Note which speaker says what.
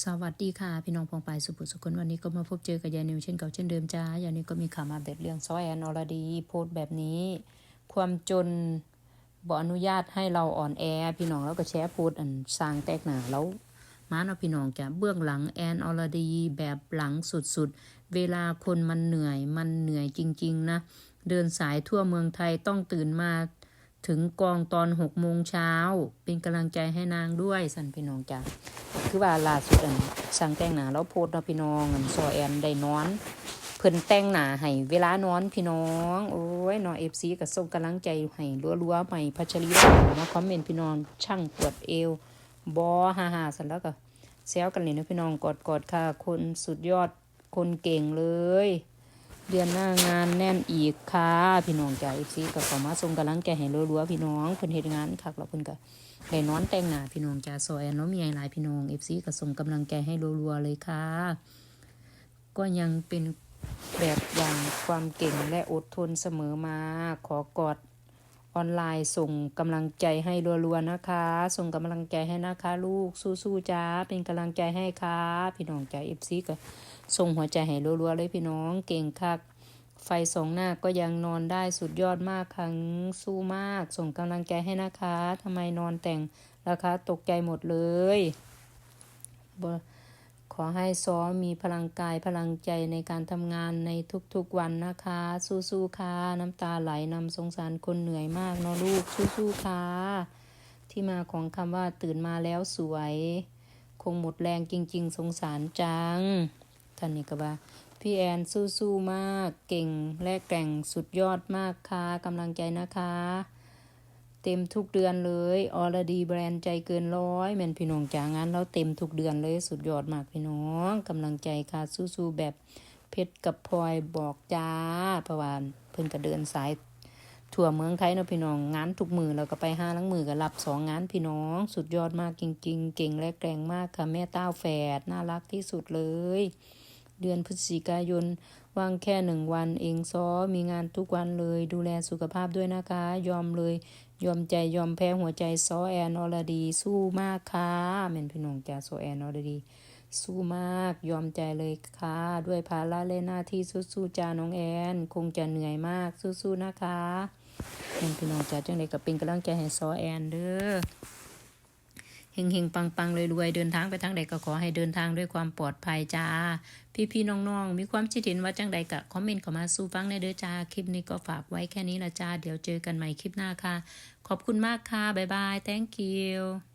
Speaker 1: สวัสดีค่ะ พี่น้องพองไปายสุภุสุคนวันนี้ก็มาพบเจอกับยายนิวเช่นเก่าเช่นเดิมจ้ายายนิวก็มีข่าวมาแบบเรื่องซอยแอนอรดีโพสต์แบบนี้ ความจนบ่อนุญาตให้เราอ่อนแอ พี่น้องแล้วก็แชร์โพสต์อันสร้างแตกหนาแล้วมาเนาะพี่น้องจะเบื้องหลังแอนอรดีแบบหลังสุดๆ เวลาคนมันเหนื่อยมันเหนื่อยจริง ๆ นะ เดินสายทั่วเมืองไทยต้องตื่นมา ถึงกองตอนหกโมงเช้า เป็นกำลังใจให้นางด้วยสันพี่น้องจ้ะคือว่าล่าสุดอันสั่งแต่งหนาแล้วโพสต์เนาพี่น้องอันซอแอนได้นอน เพิ่นแต่งหนาให้เวลานอนพี่น้อง โอ้ยนองเอฟซีก็ส่งกำลังใจให้รัวๆใหม่พัชรีมาคอมเมนต์พี่น้องช่างปวดเอวบอฮ่าฮ่าสันแล้วก็แซวกันเลยนะพี่น้องกอดกอดๆค่ะ คนสุดยอดคนเก่งเลย เดือนหน้างานแน่นอีกค่ะ พี่น้องจ้าเอฟซีก็ขอมาส่งกำลังใจให้รัวๆพี่น้องเพิ่นเฮ็ดงานคักแล้วเพิ่นก็ได้นอนแต่งหน้าพี่น้องจ้าซอยแอนแล้วมีหลายพี่น้องเอฟซีก็ส่งกำลังใจให้รัวๆเลยค่ะ ก็ยังเป็นแบบอย่างความเก่งและอดทนเสมอมาขอกอด ออนไลน์ส่งกำลังใจให้รัวๆนะคะ ส่งกำลังใจให้นะคะ ลูกสู้ๆจ้าเป็นกำลังใจให้ค่ะพี่น้องจ้าเอฟซีก็ส่งหัวใจให้รัวๆเลยพี่น้องเก่งคักไฟสองหน้าก็ยังนอนได้สุดยอดมากครั้งสู้มาก ส่งกำลังใจให้นะคะทำไมนอนแต่งราคาตกใจหมดเลยบ ขอให้ซ้อมมีพลังกายพลังใจในการทำงานในทุกๆวันนะคะ สู้ๆค่ะน้ำตาไหลนำสงสารคนเหนื่อยมากเนาะลูกสู้ๆค่ะที่มาของคำว่าตื่นมาแล้วสวย คงหมดแรงจริง ๆ สงสารจังท่านนี่ก็ว่าพี่แอนสู้ๆมากเก่งและแกร่งสุดยอดมากค่ะกำลังใจนะคะ เต็มทุกเดือนเลยออรดีแบรนด์ใจเกินร้อยแม่นพี่น้องจางานเราเต็มทุกเดือนเลยสุดยอดมากพี่น้องกำลังใจค่ะสู้ๆแบบเพชรกับพลอยบอกจ้าเพระว่าเพิ่นก็เดินสายทั่วเมืองไทยเนาะพี่น้องงานทุกมือเราก็ไปห้าลังมือก็รับสองงานพี่น้อง สุดยอดมากจริง ๆ เก่งและแกร่งมากค่ะแม่เต้าแฝดน่ารักที่สุดเลย เดือนพฤศจิกายนว่างแค่หนึ่งวันเองซ้อมีงานทุกวันเลย ดูแลสุขภาพด้วยนะคะ ยอมเลย ยอมใจยอมแพ้หัวใจซอแอนอรดี สู้มากค่ะแม่นพี่น้องจ้าซอแอนอรดี สู้มากยอมใจเลยค่ะ ด้วยภาระและหน้าที่สู้ๆจ้าน้องแอน คงจะเหนื่อยมากสู้ๆนะคะแม่นพี่น้องจ้าจังไดก็เป็นกำลังใจให้ซอแอนเด้อ เฮงเฮงปังปังรวยๆเดินทางไปทางใดก็ขอให้เดินทางด้วยความปลอดภัยจ้า พี่พี่ๆน้องๆ มีความคิดเห็นว่าจังใดก็คอมเมนต์เข้ามาสู้ฟังในเด้อจ้า คลิปนี้ก็ฝากไว้แค่นี้ละจ้า เดี๋ยวเจอกันใหม่คลิปหน้าค่ะ ขอบคุณมากค่ะ บ๊ายบาย thank you